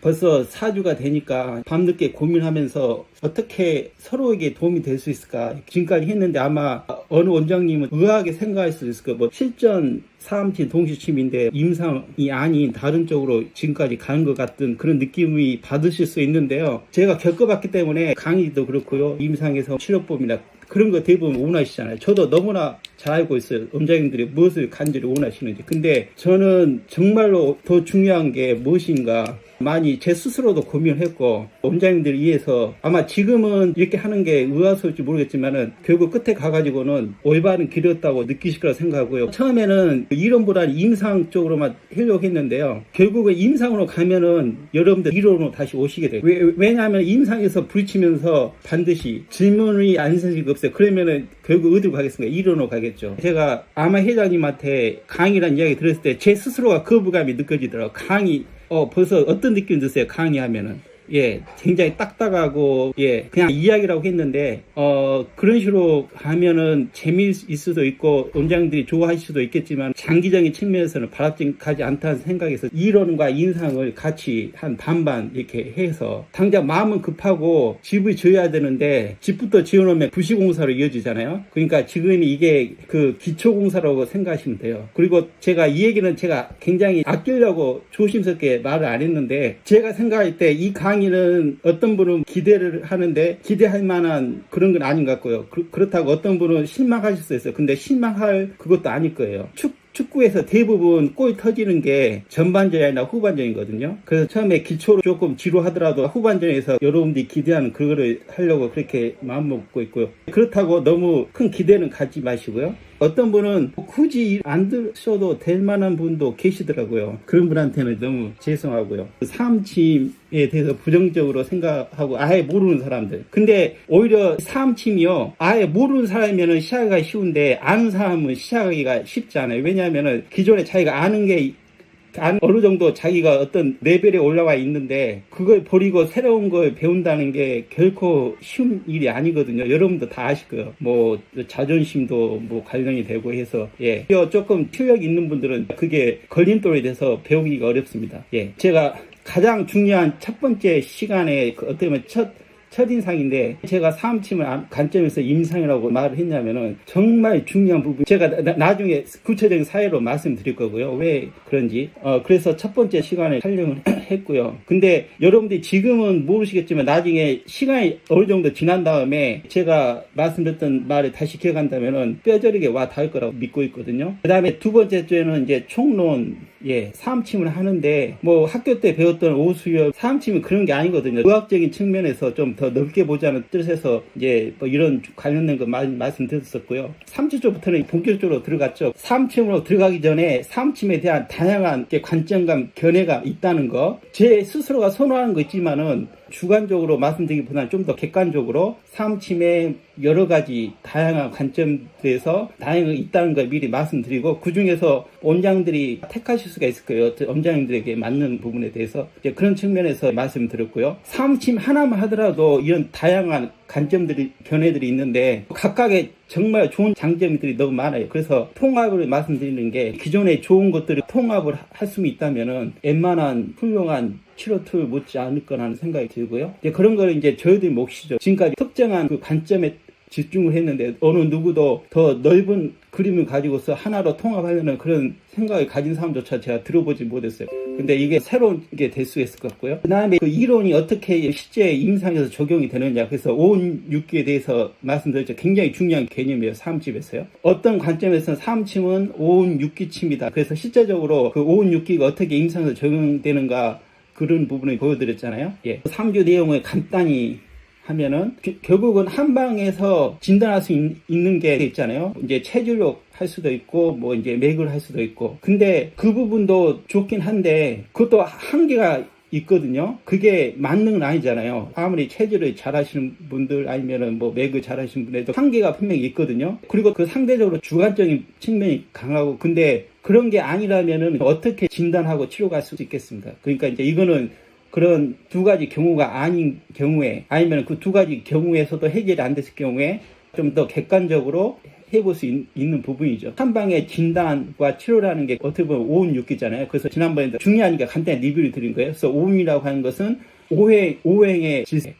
벌써 4주가 되니까 밤늦게 고민하면서 어떻게 서로에게 도움이 될 수 있을까 지금까지 했는데 아마 어느 원장님은 의아하게 생각할 수도 있을 거예요. 뭐 실전 사암치 동시침인데 임상이 아닌 다른 쪽으로 지금까지 가는 것 같은 그런 느낌이 받으실 수 있는데요. 제가 겪어봤기 때문에 강의도 그렇고요. 임상에서 치료법이나 그런 거 대부분 원하시잖아요. 저도 너무나 잘 알고 있어요. 원장님들이 무엇을 간절히 원하시는지. 근데 저는 정말로 더 중요한 게 무엇인가 많이 제 스스로도 고민을 했고 원장님들 위해서 아마 지금은 이렇게 하는 게 의아스러울지 모르겠지만은 결국 끝에 가가지고는 올바른 길이었다고 느끼실 거라 생각하고요. 처음에는 이론보다는 임상 쪽으로만 하려고 했는데요. 결국은 임상으로 가면은 여러분들 이론으로 다시 오시게 돼요. 왜, 왜냐하면 임상에서 부딪히면서 반드시 질문이 안 생길 거 없어요. 그러면은 결국 어디로 가겠습니까? 이론으로 가겠죠. 제가 아마 회장님한테 강의란 이야기 들었을 때 제 스스로가 거부감이 느껴지더라고요. 강의 어, 벌써 어떤 느낌 드세요? 강의하면은. 예, 굉장히 딱딱하고, 예, 그냥 이야기라고 했는데, 어, 그런 식으로 하면은 재미있을 수도 있고, 원장들이 좋아하실 수도 있겠지만, 장기적인 측면에서는 바람직하지 않다는 생각에서 이론과 인상을 같이 한 반반 이렇게 해서, 당장 마음은 급하고 집을 지어야 되는데, 집부터 지어놓으면 부시공사로 이어지잖아요? 그러니까 지금 이게 그 기초공사라고 생각하시면 돼요. 그리고 제가 이 얘기는 제가 굉장히 아끼려고 조심스럽게 말을 안 했는데, 제가 생각할 때 이 강의 강의는 어떤 분은 기대를 하는데 기대할 만한 그런 건 아닌 것 같고요. 그, 렇다고 어떤 분은 실망하실 수 있어요. 근데 실망할 그것도 아닐 거예요. 축 축구에서 대부분 골 터지는 게 전반전이 아니라 후반전이거든요. 그래서 처음에 기초로 조금 지루하더라도 후반전에서 여러분들이 기대하는 그거를 하려고 그렇게 마음먹고 있고요. 그렇다고 너무 큰 기대는 갖지 마시고요. 어떤 분은 굳이 안 드셔도 될 만한 분도 계시더라고요. 그런 분한테는 너무 죄송하고요. 사암침에 대해서 부정적으로 생각하고 아예 모르는 사람들. 근데 오히려 사암침이요. 아예 모르는 사람이면 시작하기가 쉬운데 아는 사람은 시작하기가 쉽지 않아요. 왜냐하면 기존에 자기가 아는 게 어느 정도 자기가 어떤 레벨에 올라와 있는데 그걸 버리고 새로운 걸 배운다는 게 결코 쉬운 일이 아니거든요. 여러분도 다 아실 거예요. 뭐 자존심도 뭐 관련이 되고 해서 예 조금 효력 있는 분들은 그게 걸림돌이 돼서 배우기가 어렵습니다. 예 제가 가장 중요한 첫 번째 시간에 그 어떻게 보면 첫 첫인상인데 제가 사암침을 관점에서 임상이라고 말을 했냐면은 정말 중요한 부분 제가 나, 중에 구체적인 사례로 말씀드릴 거고요. 왜 그런지. 어 그래서 첫 번째 시간에 촬영을 했고요. 근데 여러분들이 지금은 모르시겠지만 나중에 시간이 어느 정도 지난 다음에 제가 말씀드렸던 말을 다시 기억한다면은 뼈저리게 와 닿을 거라고 믿고 있거든요. 그 다음에 두 번째 주에는 이제 총론 예 사암침을 하는데 뭐 학교 때 배웠던 오수열 사암침은 그런 게 아니거든요 의학적인 측면에서 좀 더 넓게 보자는 뜻에서 이제 뭐 이런 관련된 거 많이 말씀드렸었고요. 3주초부터는 본격적으로 들어갔죠. 3층으로 들어가기 전에 3층에 대한 다양한 관점감, 견해가 있다는 거. 제 스스로가 선호하는 거 있지만은 주관적으로 말씀드리기보다는 좀 더 객관적으로 사무침의 여러 가지 다양한 관점에서 다양하게 있다는 걸 미리 말씀드리고 그 중에서 원장들이 택하실 수가 있을 거예요. 원장님들에게 맞는 부분에 대해서 이제 그런 측면에서 말씀드렸고요. 사무침 하나만 하더라도 이런 다양한 관점들이 견해들이 있는데 각각의 정말 좋은 장점들이 너무 많아요. 그래서 통합을 말씀드리는 게 기존에 좋은 것들을 통합을 할 수 있다면은 웬만한 훌륭한 치료 툴 못지 않을 거라는 생각이 들고요. 이제 그런 걸 이제 저희들 몫이죠. 지금까지 특정한 그 관점에 집중을 했는데 어느 누구도 더 넓은 그림을 가지고서 하나로 통합하려는 그런 생각을 가진 사람조차 제가 들어보지 못했어요. 근데 이게 새로운 게 될 수 있을 것 같고요. 그 다음에 그 이론이 어떻게 실제 임상에서 적용이 되느냐. 그래서 오온육기에 대해서 말씀드렸죠. 굉장히 중요한 개념이에요. 사암집에서요. 어떤 관점에서는 사암침은 오온육기침이다. 그래서 실제적으로 그 오온육기가 어떻게 임상에서 적용되는가 그런 부분을 보여드렸잖아요. 예. 3주 내용을 간단히 하면은 결국은 한 방에서 진단할 수 있, 는게 있잖아요. 이제 체질력 할 수도 있고 뭐 이제 맥을 할 수도 있고 근데 그 부분도 좋긴 한데 그것도 한계가 있거든요. 그게 만능은 아니잖아요. 아무리 체질을 잘 하시는 분들 아니면은 뭐 맥을 잘 하시는 분들도 한계가 분명히 있거든요. 그리고 그 상대적으로 주관적인 측면이 강하고 근데 그런 게 아니라면은 어떻게 진단하고 치료가 할수 있겠습니까? 그러니까 이제 이거는 그런 두 가지 경우가 아닌 경우에 아니면 그 두 가지 경우에서도 해결이 안 됐을 경우에 좀 더 객관적으로 해볼 수 있, 는 부분이죠. 한방의 진단과 치료라는 게 어떻게 보면 오음육기잖아요. 그래서 지난번에 중요하니까 간단히 리뷰를 드린 거예요. 그래서 오음이라고 하는 것은 오행, 오행의 질세,